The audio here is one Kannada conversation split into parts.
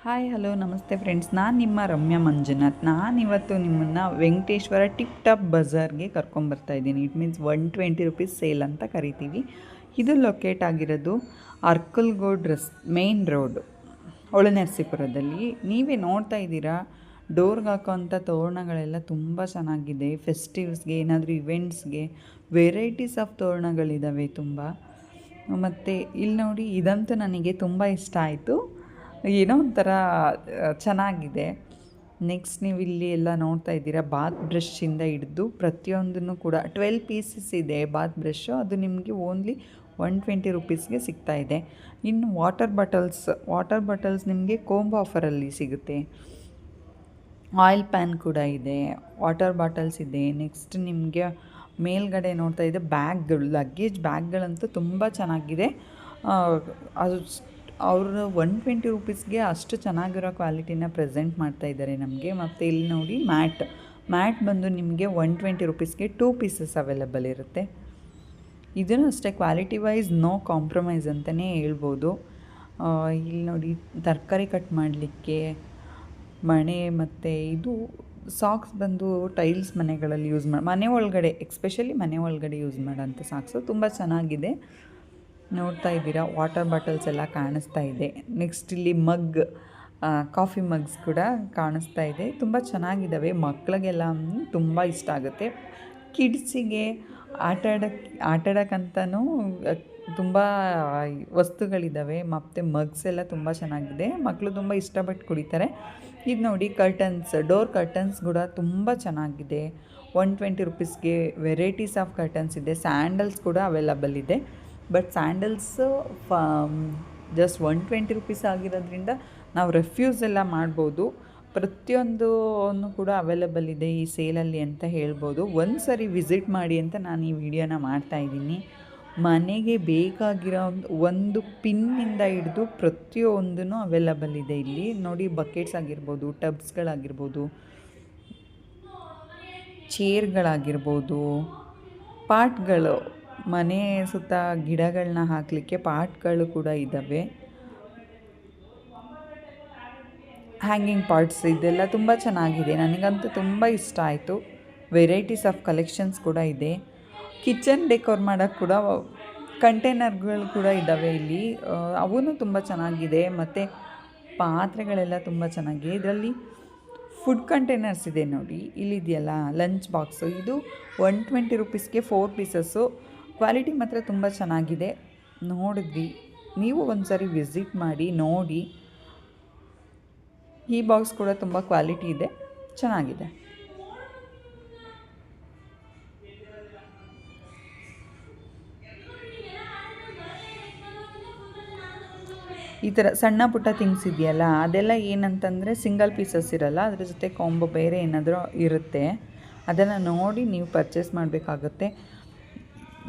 ಹಾಯ್ ಹಲೋ ನಮಸ್ತೆ ಫ್ರೆಂಡ್ಸ್ ನಾನು ನಿಮ್ಮ ರಮ್ಯ ಮಂಜುನಾಥ್. ನಾನಿವತ್ತು ನಿಮ್ಮನ್ನು ವೆಂಕಟೇಶ್ವರ ಟಿಪ್ ಟಾಪ್ ಬಜಾರ್ಗೆ ಕರ್ಕೊಂಬರ್ತಾ ಇದ್ದೀನಿ. It means one twenty rupees sale ಅಂತ ಕರಿತೀವಿ. ಇದು ಲೊಕೇಟ್ ಆಗಿರೋದು ಅರ್ಕಲ್ಗೋಡ್ ರಸ್ ಮೇನ್ ರೋಡ್ ಹೊಳೆನರಸೀಪುರದಲ್ಲಿ. ನೀವೇ ನೋಡ್ತಾ ಇದ್ದೀರಾ ಡೋರ್ಗೆ ಹಾಕೋಂಥ ತೋರಣಗಳೆಲ್ಲ ತುಂಬ ಚೆನ್ನಾಗಿದೆ. ಫೆಸ್ಟಿವ್ಸ್ಗೆ ಏನಾದರೂ ಇವೆಂಟ್ಸ್ಗೆ ವೆರೈಟೀಸ್ ಆಫ್ ತೋರಣಗಳಿದ್ದಾವೆ ತುಂಬ. ಮತ್ತು ಇಲ್ಲಿ ನೋಡಿ ಇದಂತೂ ನನಗೆ ತುಂಬ ಇಷ್ಟ ಆಯಿತು. ಏನೋ ಒಂಥರ ಚೆನ್ನಾಗಿದೆ. ನೆಕ್ಸ್ಟ್ ನೀವು ಇಲ್ಲಿ ಎಲ್ಲ ನೋಡ್ತಾ ಇದ್ದೀರಾ ಬಾತ್ ಬ್ರಷಿಂದ ಹಿಡಿದು ಪ್ರತಿಯೊಂದನ್ನು ಕೂಡ ಟ್ವೆಲ್ ಪೀಸಸ್ ಇದೆ ಬಾತ್ ಬ್ರಷು ಅದು ನಿಮಗೆ ಓನ್ಲಿ ಒನ್ ಟ್ವೆಂಟಿ ರುಪೀಸ್ಗೆ ಇದೆ. ಇನ್ನು ವಾಟರ್ ಬಾಟಲ್ಸ್ ವಾಟರ್ ಬಾಟಲ್ಸ್ ನಿಮಗೆ ಕೋಂಬೋ ಆಫರಲ್ಲಿ ಸಿಗುತ್ತೆ. ಆಯಿಲ್ ಪ್ಯಾನ್ ಕೂಡ ಇದೆ ವಾಟರ್ ಬಾಟಲ್ಸ್ ಇದೆ. ನೆಕ್ಸ್ಟ್ ನಿಮಗೆ ಮೇಲ್ಗಡೆ ನೋಡ್ತಾ ಇದೆ ಬ್ಯಾಗ್ಗಳು ಲಗೇಜ್ ಬ್ಯಾಗ್ಗಳಂತೂ ತುಂಬ ಚೆನ್ನಾಗಿದೆ. ಅದು ಅವರು ಒನ್ ಟ್ವೆಂಟಿ ರುಪೀಸ್ಗೆ ಅಷ್ಟು ಚೆನ್ನಾಗಿರೋ ಕ್ವಾಲಿಟಿನ ಪ್ರೆಸೆಂಟ್ ಮಾಡ್ತಾ ಇದ್ದಾರೆ ನಮಗೆ. ಮತ್ತು ಇಲ್ಲಿ ನೋಡಿ ಮ್ಯಾಟ್ ಮ್ಯಾಟ್ ಬಂದು ನಿಮಗೆ ಒನ್ ಟ್ವೆಂಟಿ ರುಪೀಸ್ಗೆ ಟೂ ಪೀಸಸ್ ಅವೈಲಬಲ್ ಇರುತ್ತೆ. ಇದನ್ನು ಅಷ್ಟೇ ಕ್ವಾಲಿಟಿ ವೈಸ್ ನೋ ಕಾಂಪ್ರಮೈಸ್ ಅಂತಲೇ ಹೇಳ್ಬೋದು. ಇಲ್ಲಿ ನೋಡಿ ತರಕಾರಿ ಕಟ್ ಮಾಡಲಿಕ್ಕೆ ಮಣೆ ಮತ್ತು ಇದು ಸಾಕ್ಸ್ ಬಂದು ಟೈಲ್ಸ್ ಮನೆಗಳಲ್ಲಿ ಯೂಸ್ ಮಾಡಿ ಮನೆ ಒಳಗಡೆ ಎಕ್ಸ್ಪೆಷಲಿ ಮನೆ ಒಳಗಡೆ ಯೂಸ್ ಮಾಡೋಂಥ ಸಾಕ್ಸು ತುಂಬ ಚೆನ್ನಾಗಿದೆ. ನೋಡ್ತಾ ಇದ್ದೀರಾ? ವಾಟರ್ ಬಾಟಲ್ಸ್ ಎಲ್ಲ ಕಾಣಿಸ್ತಾ ಇದೆ. ನೆಕ್ಸ್ಟ್ ಇಲ್ಲಿ ಮಗ್ ಕಾಫಿ ಮಗ್ಸ್ ಕೂಡ ಕಾಣಿಸ್ತಾ ಇದೆ. ತುಂಬ ಚೆನ್ನಾಗಿದ್ದಾವೆ ಮಕ್ಕಳಿಗೆಲ್ಲ ತುಂಬ ಇಷ್ಟ ಆಗುತ್ತೆ. ಕಿಡ್ಸಿಗೆ ಆಟ ಆಡೋಕ್ಕೆ ಆಟ ಆಡೋಕ್ಕಂತನೂ ತುಂಬ ವಸ್ತುಗಳಿದ್ದಾವೆ ಮತ್ತು ಮಗ್ಸ್ ಎಲ್ಲ ತುಂಬ ಚೆನ್ನಾಗಿದೆ. ಮಕ್ಕಳು ತುಂಬ ಇಷ್ಟಪಟ್ಟು ಕುಡಿತಾರೆ. ಇದು ನೋಡಿ ಕರ್ಟನ್ಸ್ ಡೋರ್ ಕರ್ಟನ್ಸ್ ಕೂಡ ತುಂಬ ಚೆನ್ನಾಗಿದೆ. ಒನ್ ಟ್ವೆಂಟಿ ರುಪೀಸ್ಗೆ ವೆರೈಟೀಸ್ ಆಫ್ ಕರ್ಟನ್ಸ್ ಇದೆ. ಸ್ಯಾಂಡಲ್ಸ್ ಕೂಡ ಅವೈಲಬಲ್ ಇದೆ. But sandals just one twenty rupees ಆಗಿರೋದ್ರಿಂದ ನಾವು ರೆಫ್ಯೂಸ್ ಎಲ್ಲ ಮಾಡ್ಬೋದು. ಪ್ರತಿಯೊಂದು ಕೂಡ ಅವೈಲಬಲ್ ಇದೆ ಈ ಸೇಲಲ್ಲಿ ಅಂತ ಹೇಳ್ಬೋದು. ಒಂದು ಸರಿ ವಿಸಿಟ್ ಮಾಡಿ ಅಂತ ನಾನು ಈ ವಿಡಿಯೋನ ಮಾಡ್ತಾ ಇದ್ದೀನಿ. ಮನೆಗೆ ಬೇಕಾಗಿರೋ ಒಂದು ಪಿನ್ನಿಂದ ಹಿಡಿದು ಪ್ರತಿಯೊಂದೂ ಅವೈಲಬಲ್ ಇದೆ ಇಲ್ಲಿ. ನೋಡಿ ಬಕೆಟ್ಸ್ ಆಗಿರ್ಬೋದು ಟಬ್ಸ್ಗಳಾಗಿರ್ಬೋದು ಚೇರ್ಗಳಾಗಿರ್ಬೋದು ಪಾಟ್ಗಳು ಮನೆ ಸುತ್ತ ಗಿಡಗಳನ್ನ ಹಾಕಲಿಕ್ಕೆ ಪಾಟ್ಗಳು ಕೂಡ ಇದ್ದಾವೆ ಹ್ಯಾಂಗಿಂಗ್ ಪಾರ್ಟ್ಸ್ ಇದೆಲ್ಲ ತುಂಬ ಚೆನ್ನಾಗಿದೆ. ನನಗಂತೂ ತುಂಬ ಇಷ್ಟ ಆಯಿತು. ವೆರೈಟೀಸ್ ಆಫ್ ಕಲೆಕ್ಷನ್ಸ್ ಕೂಡ ಇದೆ. ಕಿಚನ್ ಡೆಕೋರ್ ಮಾಡೋಕ್ಕೆ ಕೂಡ ಕಂಟೈನರ್ಗಳು ಕೂಡ ಇದ್ದಾವೆ ಇಲ್ಲಿ. ಅವೂ ತುಂಬ ಚೆನ್ನಾಗಿದೆ. ಮತ್ತು ಪಾತ್ರೆಗಳೆಲ್ಲ ತುಂಬ ಚೆನ್ನಾಗಿದೆ. ಇದರಲ್ಲಿ ಫುಡ್ ಕಂಟೈನರ್ಸ್ ಇದೆ ನೋಡಿ. ಇಲ್ಲಿದೆಯಲ್ಲ ಲಂಚ್ ಬಾಕ್ಸು ಇದು ಒನ್ ಟ್ವೆಂಟಿ ರುಪೀಸ್ಗೆ ಫೋರ್ ಪೀಸಸ್ಸು ಕ್ವಾಲಿಟಿ ಮಾತ್ರ ತುಂಬ ಚೆನ್ನಾಗಿದೆ. ನೋಡಿದ್ವಿ. ನೀವು ಒಂದು ಸಾರಿ ವಿಸಿಟ್ ಮಾಡಿ, ನೋಡಿ. ಈ ಬಾಕ್ಸ್ ಕೂಡ ತುಂಬ ಕ್ವಾಲಿಟಿ ಇದೆ. ಚೆನ್ನಾಗಿದೆ. ಈ ಥರ ಸಣ್ಣ ಪುಟ್ಟ ಥಿಂಗ್ಸ್ ಇದೆಯಲ್ಲ, ಅದೆಲ್ಲ ಏನಂತಂದರೆ ಸಿಂಗಲ್ ಪೀಸಸ್ ಇರಲ್ಲ, ಅದ್ರ ಜೊತೆ ಕಾಂಬೋ ಬೇರೆ ಏನಾದರೂ ಇರುತ್ತೆ. ಅದನ್ನು ನೋಡಿ ನೀವು ಪರ್ಚೇಸ್ ಮಾಡಬೇಕಾಗುತ್ತೆ.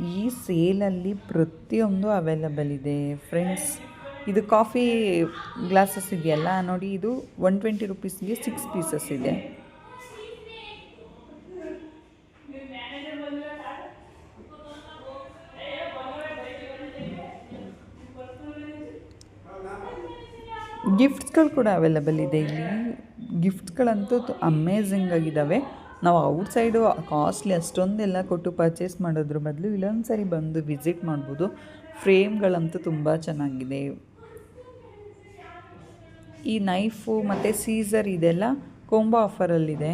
ಈ ಸೇಲಲ್ಲಿ ಪ್ರತಿಯೊಂದು ಅವೈಲಬಲ್ ಇದೆ. ಫ್ರೆಂಡ್ಸ್ ಇದು ಕಾಫಿ ಗ್ಲಾಸಸ್ ಇದೆಯಲ್ಲ? ನೋಡಿ, ಇದು ಒನ್ ಟ್ವೆಂಟಿ ರುಪೀಸ್ಗೆ ಸಿಕ್ಸ್ ಪೀಸಸ್ ಇದೆ. ಗಿಫ್ಟ್ಸ್ಗಳು ಕೂಡ ಅವೈಲಬಲ್ ಇದೆ ಇಲ್ಲಿ. ಗಿಫ್ಟ್ಸ್ಗಳಂತೂ ಅಮೇಝಿಂಗ್ ಆಗಿದ್ದಾವೆ. ನಾವು ಔಟ್ಸೈಡು ಕಾಸ್ಟ್ಲಿ ಅಷ್ಟೊಂದೆಲ್ಲ ಕೊಟ್ಟು ಪರ್ಚೇಸ್ ಮಾಡೋದ್ರ ಬದಲು ಇಲ್ಲೊಂದು ಸರಿ ಬಂದು ವಿಸಿಟ್ ಮಾಡ್ಬೋದು. ಫ್ರೇಮ್ಗಳಂತೂ ತುಂಬ ಚೆನ್ನಾಗಿದೆ. ಈ ನೈಫು ಮತ್ತು ಸೀಸರ್ ಇದೆಲ್ಲ ಕೊಂಬೋ ಆಫರಲ್ಲಿದೆ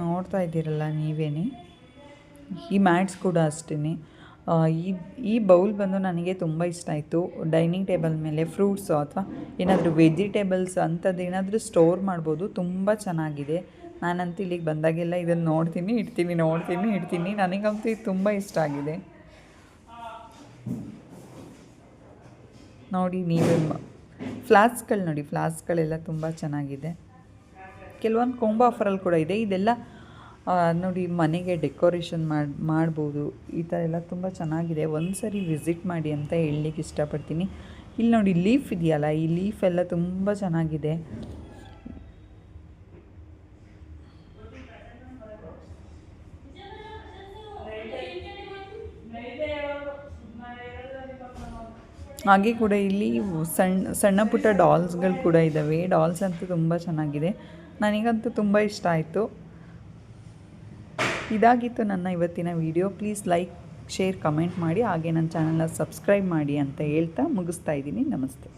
ನೋಡ್ತಾ ಇದ್ದೀರಲ್ಲ ನೀವೇನೆ? ಈ ಮ್ಯಾಟ್ಸ್ ಕೂಡ ಅಷ್ಟೇ ಈ ಈ ಬೌಲ್ ಬಂದು ನನಗೆ ತುಂಬ ಇಷ್ಟ ಆಯಿತು. ಡೈನಿಂಗ್ ಟೇಬಲ್ ಮೇಲೆ ಫ್ರೂಟ್ಸು ಅಥವಾ ಏನಾದರೂ ವೆಜಿಟೇಬಲ್ಸ್ ಅಂಥದ್ದು ಏನಾದರೂ ಸ್ಟೋರ್ ಮಾಡ್ಬೋದು. ತುಂಬ ಚೆನ್ನಾಗಿದೆ. ನಾನಂತೂ ಇಲ್ಲಿಗೆ ಬಂದಾಗೆಲ್ಲ ಇದನ್ನು ನೋಡ್ತೀನಿ, ಇಡ್ತೀನಿ ನೋಡ್ತೀನಿ, ಇಡ್ತೀನಿ. ನನಗಂತೂ ಇದು ತುಂಬ ಇಷ್ಟ ಆಗಿದೆ. ನೋಡಿ, ನೀವು ಫ್ಲಾಸ್ಕ್ಗಳು ನೋಡಿ, ಫ್ಲಾಸ್ಕ್ಗಳೆಲ್ಲ ತುಂಬ ಚೆನ್ನಾಗಿದೆ. ಕೆಲವೊಂದು ಕೊಂಬ ಆಫರಲ್ಲಿ ಕೂಡ ಇದೆ. ಇದೆಲ್ಲ ನೋಡಿ, ಮನೆಗೆ ಡೆಕೋರೇಷನ್ ಮಾಡಿ, ಮಾಡ್ಬೋದು. ಈ ಥರ ಎಲ್ಲ ತುಂಬ ಚೆನ್ನಾಗಿದೆ. ಒಂದು ಸರಿ ವಿಸಿಟ್ ಮಾಡಿ ಅಂತ ಹೇಳಲಿಕ್ಕೆ ಇಷ್ಟಪಡ್ತೀನಿ. ಇಲ್ಲಿ ನೋಡಿ, ಲೀಫ್ ಇದೆಯಲ್ಲ, ಈ ಲೀಫ್ ಎಲ್ಲ ತುಂಬ ಚೆನ್ನಾಗಿದೆ. ಹಾಗೆ ಕೂಡ ಇಲ್ಲಿ ಸಣ್ಣ ಸಣ್ಣ ಪುಟ್ಟ ಡಾಲ್ಸ್ಗಳು ಕೂಡ ಇದ್ದಾವೆ. ಡಾಲ್ಸ್ ಅಂತೂ ತುಂಬ ಚೆನ್ನಾಗಿದೆ. ನನಗಂತೂ ತುಂಬ ಇಷ್ಟ ಆಯಿತು. ಇದಾಗಿತ್ತು ನನ್ನ ಇವತ್ತಿನ video. Please like share comment ಮಾಡಿ, ಹಾಗೆ ನನ್ನ ಚಾನಲ್ನ ಸಬ್ಸ್ಕ್ರೈಬ್ ಮಾಡಿ ಅಂತ ಹೇಳ್ತಾ ಮುಗಿಸ್ತಾ ಇದ್ದೀನಿ. ನಮಸ್ತೆ.